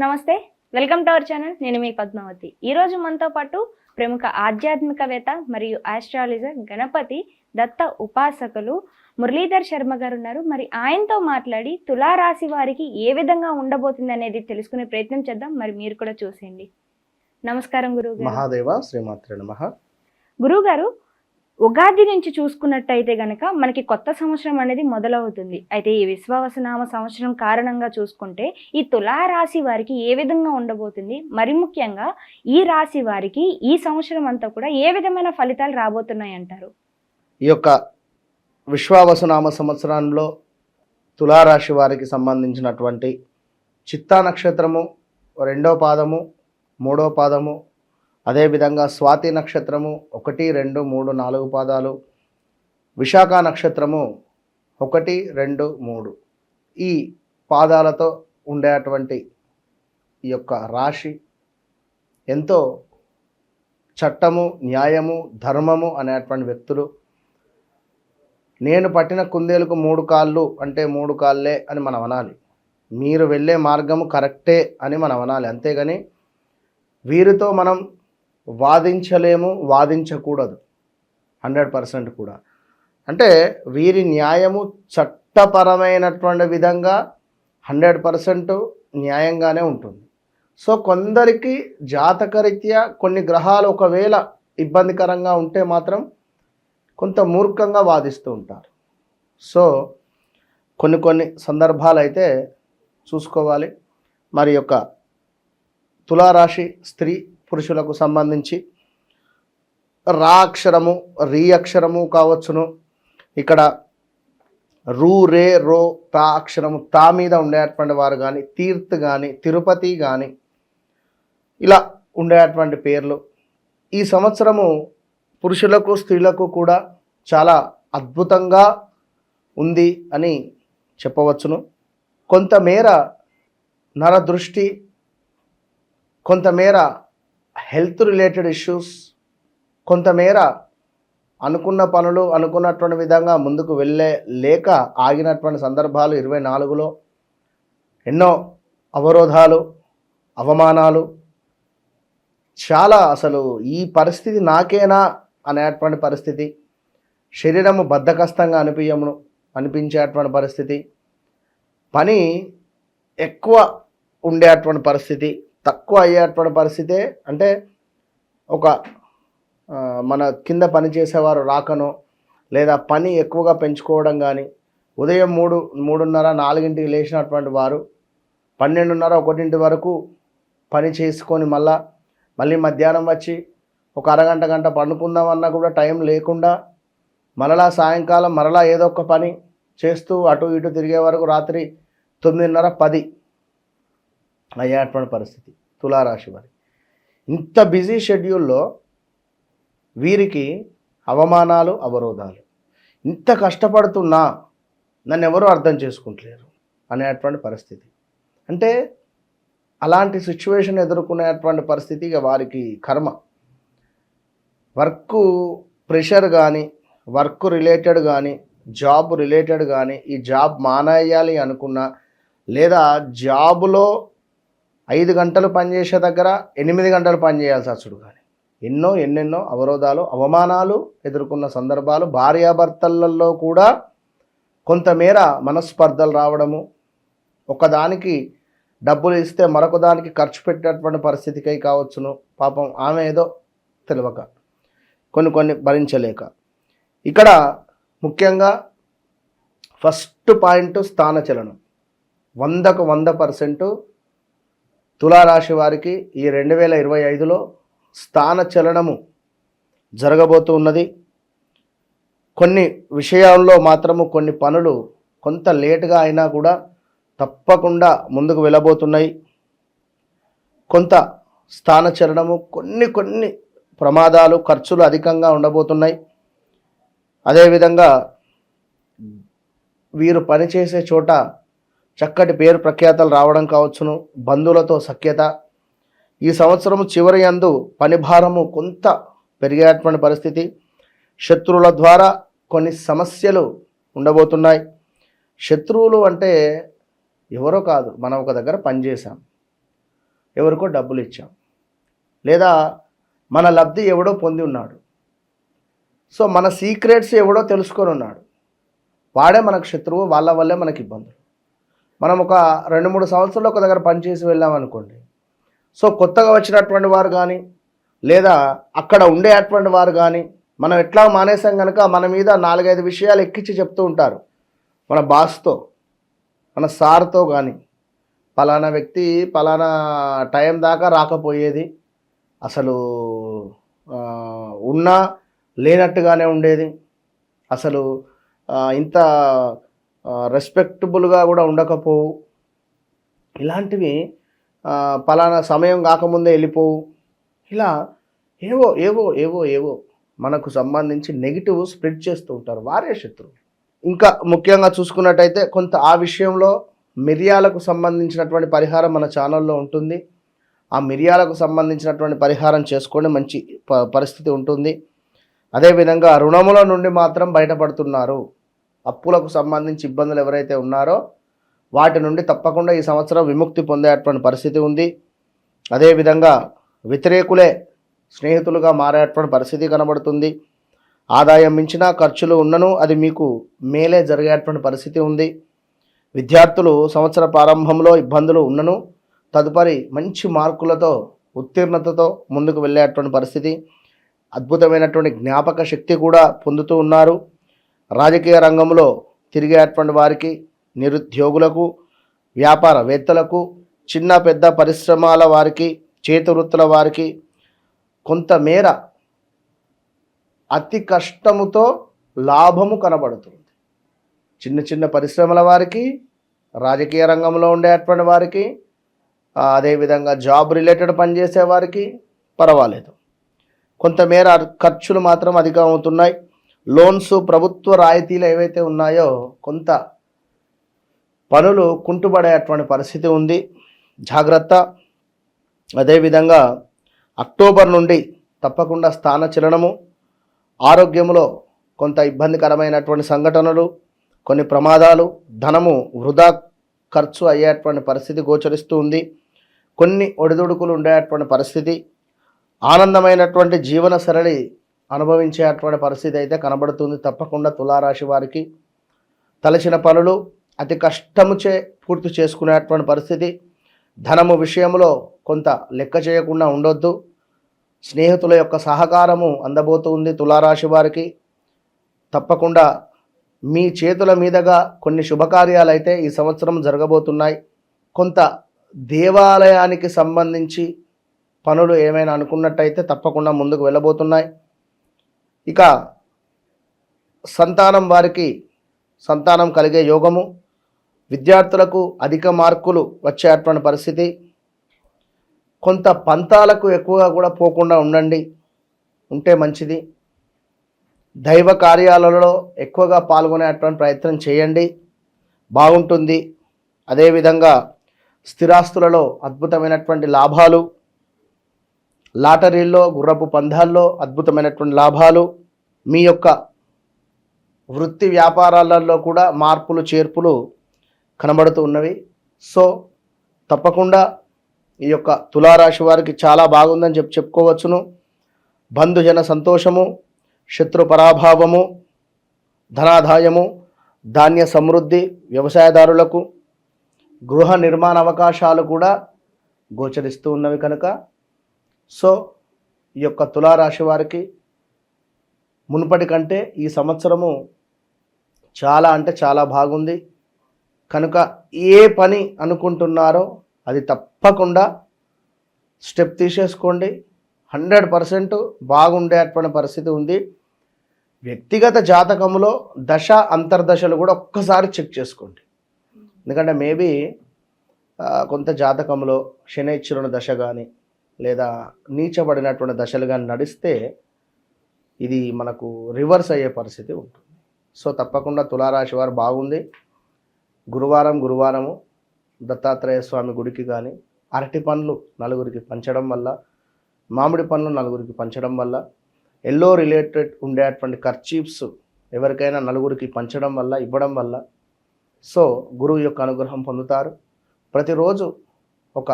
నమస్తే welcome to our channel. నేను మీ పద్మావతి. ఈ రోజు మనతో పాటు ప్రముఖ ఆధ్యాత్మికవేత్త మరియు ఆస్ట్రాలజర్ గణపతి దత్త ఉపాసకులు మురళీధర్ శర్మ గారు ఉన్నారు. మరి ఆయనతో మాట్లాడి తులారాశి వారికి ఏ విధంగా ఉండబోతుంది అనేది తెలుసుకునే ప్రయత్నం చేద్దాం. మరి మీరు కూడా చూసేయండి. నమస్కారం గురువు గారు మహాదేవ శ్రీమాత్ర నమ. గురువు గారు ఉగాది నుంచి చూసుకున్నట్టయితే గనక మనకి కొత్త సంవత్సరం అనేది మొదలవుతుంది. అయితే ఈ విశ్వావసనామ సంవత్సరం కారణంగా చూసుకుంటే ఈ తులారాశి వారికి ఏ విధంగా ఉండబోతుంది? మరి ముఖ్యంగా ఈ రాశి వారికి ఈ సంవత్సరం అంతా కూడా ఏ విధమైన ఫలితాలు రాబోతున్నాయి అంటారు? ఈ యొక్క విశ్వావసనామ సంవత్సరంలో తులారాశి వారికి సంబంధించినటువంటి చిత్తా నక్షత్రము రెండో పాదము మూడో పాదము అదేవిధంగా స్వాతి నక్షత్రము ఒకటి రెండు మూడు నాలుగు పాదాలు విశాఖ నక్షత్రము ఒకటి రెండు మూడు. ఈ పాదాలతో ఉండేటువంటి ఈ యొక్క రాశి ఎంతో చట్టము న్యాయము ధర్మము అనేటువంటి వ్యక్తులు. నేను పట్టిన కుందేలకు మూడు కాళ్ళు అంటే మూడు కాళ్ళే అని మనం అనాలి. మీరు వెళ్ళే మార్గము కరెక్టే అని మనం అనాలి. అంతేగాని వీరితో మనం వాదించలేము వాదించకూడదు. హండ్రెడ్ పర్సెంట్ కూడా. అంటే వీరి న్యాయము చట్టపరమైనటువంటి విధంగా హండ్రెడ్ పర్సెంట్ న్యాయంగానే ఉంటుంది. సో కొందరికి జాతకరీత్యా కొన్ని గ్రహాలు ఒకవేళ ఇబ్బందికరంగా ఉంటే మాత్రం కొంత మూర్ఖంగా వాదిస్తూ ఉంటారు. సో కొన్ని కొన్ని సందర్భాలు అయితే చూసుకోవాలి. మరి యొక్క తులారాశి స్త్రీ పురుషులకు సంబంధించి. రా అక్షరము రీ అక్షరము కావచ్చును. ఇక్కడ రూ రే రో తా అక్షరము తా మీద ఉండేటువంటి వారు కానీ తీర్థ్ కానీ తిరుపతి కానీ ఇలా ఉండేటువంటి పేర్లు. ఈ సంవత్సరము పురుషులకు స్త్రీలకు కూడా చాలా అద్భుతంగా ఉంది అని చెప్పవచ్చును. కొంతమేర నరదృష్టి కొంతమేర హెల్త్ రిలేటెడ్ ఇష్యూస్ కొంతమేర అనుకున్న పనులు అనుకున్నటువంటి విధంగా ముందుకు వెళ్ళే లేక ఆగినటువంటి సందర్భాలు ఇరవై నాలుగులో ఎన్నో అవరోధాలు అవమానాలు. చాలా అసలు ఈ పరిస్థితి నాకేనా అనేటువంటి పరిస్థితి. శరీరము బద్ధకస్తంగా అనిపించమును అనిపించేటువంటి పరిస్థితి. పని ఎక్కువ ఉండేటువంటి పరిస్థితి. తక్కువ అయ్యేటువంటి పరిస్థితే అంటే ఒక మన కింద పని చేసేవారు రాకనో లేదా పని ఎక్కువగా పెంచుకోవడం కానీ ఉదయం మూడు మూడున్నర నాలుగింటికి లేచినటువంటి వారు పన్నెండున్నర ఒకటింటి వరకు పని చేసుకొని మళ్ళా మళ్ళీ మధ్యాహ్నం వచ్చి ఒక అరగంట గంట పండుకుందామన్నా కూడా టైం లేకుండా మరలా సాయంకాలం మరలా ఏదో ఒక పని చేస్తూ అటు ఇటు తిరిగే వరకు రాత్రి తొమ్మిదిన్నర పది అయ్యేటువంటి పరిస్థితి తులారాశి వారి. ఇంత బిజీ షెడ్యూల్లో వీరికి అవమానాలు అవరోధాలు. ఇంత కష్టపడుతున్నా నన్ను ఎవరు అర్థం చేసుకుంటలేరు అనేటువంటి పరిస్థితి. అంటే అలాంటి సిచ్యువేషన్ ఎదుర్కొనేటువంటి పరిస్థితి ఇక వారికి కర్మ. వర్క్ ప్రెషర్ కానీ వర్క్ రిలేటెడ్ కానీ జాబ్ రిలేటెడ్ కానీ ఈ జాబ్ మానేయాలి అనుకున్నా లేదా జాబులో ఐదు గంటలు పనిచేసే దగ్గర ఎనిమిది గంటలు పనిచేయాల్సి వచ్చుడు కానీ. ఎన్నో ఎన్నెన్నో అవరోధాలు అవమానాలు ఎదుర్కొన్న సందర్భాలు భార్యాభర్తలలో కూడా కొంతమేర మనస్పర్ధలు రావడము ఒకదానికి డబ్బులు ఇస్తే మరొక దానికి ఖర్చు పెట్టేటువంటి పరిస్థితికై కావచ్చును. పాపం ఆమె ఏదో తెలియక కొన్ని కొన్ని భరించలేక. ఇక్కడ ముఖ్యంగా ఫస్ట్ పాయింట్ స్థానచలనం. వందకు వంద పర్సెంటు తులారాశి వారికి ఈ రెండు వేల ఇరవై ఐదులో స్థాన చలనము జరగబోతూ ఉన్నది. కొన్ని విషయాల్లో మాత్రము కొన్ని పనులు కొంత లేటుగా అయినా కూడా తప్పకుండా ముందుకు వెళ్ళబోతున్నాయి. కొంత స్థానచలనము కొన్ని కొన్ని ప్రమాదాలు ఖర్చులు అధికంగా ఉండబోతున్నాయి. అదేవిధంగా వీరు పనిచేసే చోట చక్కటి పేరు ప్రఖ్యాతలు రావడం కావచ్చును బంధువులతో సఖ్యత. ఈ సంవత్సరం చివరి యందు పని భారము కొంత పెరిగేటువంటి పరిస్థితి. శత్రువుల ద్వారా కొన్ని సమస్యలు ఉండబోతున్నాయి. శత్రువులు అంటే ఎవరో కాదు మనం ఒక దగ్గర పనిచేసాం ఎవరికో డబ్బులు ఇచ్చాం. లేదా మన లబ్ధి ఎవడో పొంది ఉన్నాడు. సో మన సీక్రెట్స్ ఎవడో తెలుసుకొని ఉన్నాడు. వాడే మనకు శత్రువు వాళ్ళ వల్లే మనకి ఇబ్బందులు. మనం ఒక రెండు మూడు సంవత్సరాలు ఒక దగ్గర పనిచేసి వెళ్ళామనుకోండి సో కొత్తగా వచ్చినటువంటి వారు కానీ లేదా అక్కడ ఉండేటువంటి వారు కానీ మనం ఎట్లా మానేసాం కనుక మన మీద నాలుగైదు విషయాలు ఎక్కించి చెప్తూ ఉంటారు. మన బాస్తో మన సార్తో కానీ పలానా వ్యక్తి పలానా టైం దాకా రాకపోయేది అసలు ఉన్నా లేనట్టుగానే ఉండేది అసలు ఇంత రెస్పెక్టబుల్గా కూడా ఉండకపోవు. ఇలాంటివి పలానా సమయం కాకముందే వెళ్ళిపోవు. ఇలా ఏవో ఏవో ఏవో ఏవో మనకు సంబంధించి నెగిటివ్ స్ప్రెడ్ చేస్తూ ఉంటారు వారే శత్రువు ఇంకా ముఖ్యంగా చూసుకున్నట్టయితే కొంత ఆ విషయంలో మిరియాలకు సంబంధించినటువంటి పరిహారం మన ఛానల్లో ఉంటుంది. ఆ మిరియాలకు సంబంధించినటువంటి పరిహారం చేసుకొని మంచి ప- పరిస్థితి ఉంటుంది. అదేవిధంగా రుణముల నుండి మాత్రం బయటపడుతున్నారు. అప్పులకు సంబంధించి ఇబ్బందులు ఎవరైతే ఉన్నారో వాటి నుండి తప్పకుండా ఈ సంవత్సరం విముక్తి పొందేటువంటి పరిస్థితి ఉంది. అదేవిధంగా వ్యతిరేకులే స్నేహితులుగా మారేటువంటి పరిస్థితి కనబడుతుంది. ఆదాయం మించిన ఖర్చులు ఉన్నను అది మీకు మేలే జరిగేటువంటి పరిస్థితి ఉంది. విద్యార్థులు సంవత్సర ప్రారంభంలో ఇబ్బందులు ఉన్నను తదుపరి మంచి మార్కులతో ఉత్తీర్ణతతో ముందుకు వెళ్ళేటువంటి పరిస్థితి. అద్భుతమైనటువంటి జ్ఞాపక శక్తి కూడా పొందుతూ ఉన్నారు. రాజకీయ రంగంలో తిరిగేటువంటి వారికి నిరుద్యోగులకు వ్యాపారవేత్తలకు చిన్న పెద్ద పరిశ్రమల వారికి చేతి వృత్తుల వారికి కొంతమేర అతి కష్టముతో లాభము కనబడుతుంది. చిన్న చిన్న పరిశ్రమల వారికి రాజకీయ రంగంలో ఉండేటువంటి వారికి అదేవిధంగా జాబ్ రిలేటెడ్ పనిచేసే వారికి పర్వాలేదు. కొంతమేర ఖర్చులు మాత్రం అధికం అవుతున్నాయి లోన్స్ ప్రభుత్వ రాయితీలు ఏవైతే ఉన్నాయో కొంత పనులు కుంటుపడేటువంటి పరిస్థితి ఉంది. జాగ్రత్త. అదేవిధంగా అక్టోబర్ నుండి తప్పకుండా స్థాన చలనము. ఆరోగ్యములో కొంత ఇబ్బందికరమైనటువంటి సంఘటనలు కొన్ని ప్రమాదాలు ధనము వృధా ఖర్చు అయ్యేటువంటి పరిస్థితి గోచరిస్తూ ఉంది. కొన్ని ఒడిదుడుకులు ఉండేటువంటి పరిస్థితి. ఆనందమైనటువంటి జీవన సరళి అనుభవించేటువంటి పరిస్థితి అయితే కనబడుతుంది. తప్పకుండా తులారాశి వారికి తలచిన పనులు అతి కష్టముచే పూర్తి చేసుకునేటువంటి పరిస్థితి. ధనము విషయంలో కొంత లెక్క చేయకుండా ఉండొద్దు. స్నేహితుల యొక్క సహకారము అందబోతుంది తులారాశి వారికి. తప్పకుండా మీ చేతుల మీదుగా కొన్ని శుభకార్యాలు అయితే ఈ సంవత్సరం జరగబోతున్నాయి. కొంత దేవాలయానికి సంబంధించి పనులు ఏమైనా అనుకున్నట్టయితే తప్పకుండా ముందుకు వెళ్ళబోతున్నాయి. ఇక సంతానం వారికి సంతానం కలిగే యోగము. విద్యార్థులకు అధిక మార్కులు వచ్చేటువంటి పరిస్థితి. కొంత పంతాలకు ఎక్కువగా కూడా పోకుండా ఉండండి. ఉంటే మంచిది. దైవ కార్యాలలో ఎక్కువగా పాల్గొనేటువంటి ప్రయత్నం చేయండి. బాగుంటుంది. అదేవిధంగా స్థిరాస్తులలో అద్భుతమైనటువంటి లాభాలు లాటరీల్లో గుర్రపు పందాల్లో అద్భుతమైనటువంటి లాభాలు మీ యొక్క వృత్తి వ్యాపారాలలో కూడా మార్పులు చేర్పులు కనబడుతూ ఉన్నవి. సో తప్పకుండా ఈ యొక్క తులారాశి వారికి చాలా బాగుందని చెప్పి చెప్పుకోవచ్చును. బంధుజన సంతోషము శత్రు పరాభావము ధనాదాయము ధాన్య సమృద్ధి వ్యవసాయదారులకు గృహ నిర్మాణ అవకాశాలు కూడా గోచరిస్తూ ఉన్నవి కనుక సో ఈ యొక్క తులారాశి వారికి మునుపటి కంటే ఈ సంవత్సరము చాలా అంటే చాలా బాగుంది. కనుక ఏ పని అనుకుంటున్నారో అది తప్పకుండా స్టెప్ తీసేసుకోండి. హండ్రెడ్ పర్సెంట్ బాగుండేటువంటి పరిస్థితి ఉంది. వ్యక్తిగత జాతకంలో దశ అంతర్దశలు కూడా ఒక్కసారి చెక్ చేసుకోండి. ఎందుకంటే మేబీ కొంత జాతకంలో శనైశ్వరుని దశ కానీ లేదా నీచబడినటువంటి దశలు కానీ నడిస్తే ఇది మనకు రివర్స్ అయ్యే పరిస్థితి ఉంటుంది. సో తప్పకుండా తులారాశి వారు బాగుంది. గురువారం గురువారము దత్తాత్రేయ స్వామి గుడికి కానీ అరటి పండ్లు నలుగురికి పంచడం వల్ల మామిడి పండ్లు నలుగురికి పంచడం వల్ల ఎల్లో రిలేటెడ్ ఉండేటువంటి ఖర్చీప్స్ ఎవరికైనా నలుగురికి పంచడం వల్ల ఇవ్వడం వల్ల సో గురువు యొక్క అనుగ్రహం పొందుతారు. ప్రతిరోజు ఒక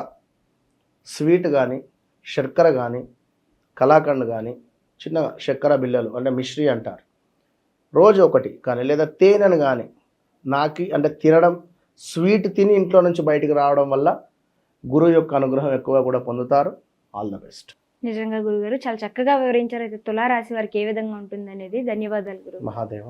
స్వీట్ కానీ శర్కర కానీ కలాకండ్ కానీ చిన్న చక్కెర బిళ్ళలు అంటే మిశ్రీ అంటారు. రోజు ఒకటి కానీ లేదా తేనెను కానీ నాకి అంటే తినడం స్వీట్ తిని ఇంట్లో నుంచి బయటికి రావడం వల్ల గురువు యొక్క అనుగ్రహం ఎక్కువగా కూడా పొందుతారు. All the best. నిజంగా గురుగారు చాలా చక్కగా వివరించారు. అయితే తులారాశి వారికి ఏ విధంగా ఉంటుంది అనేది ధన్యవాదాలు గురువు మహాదేవ.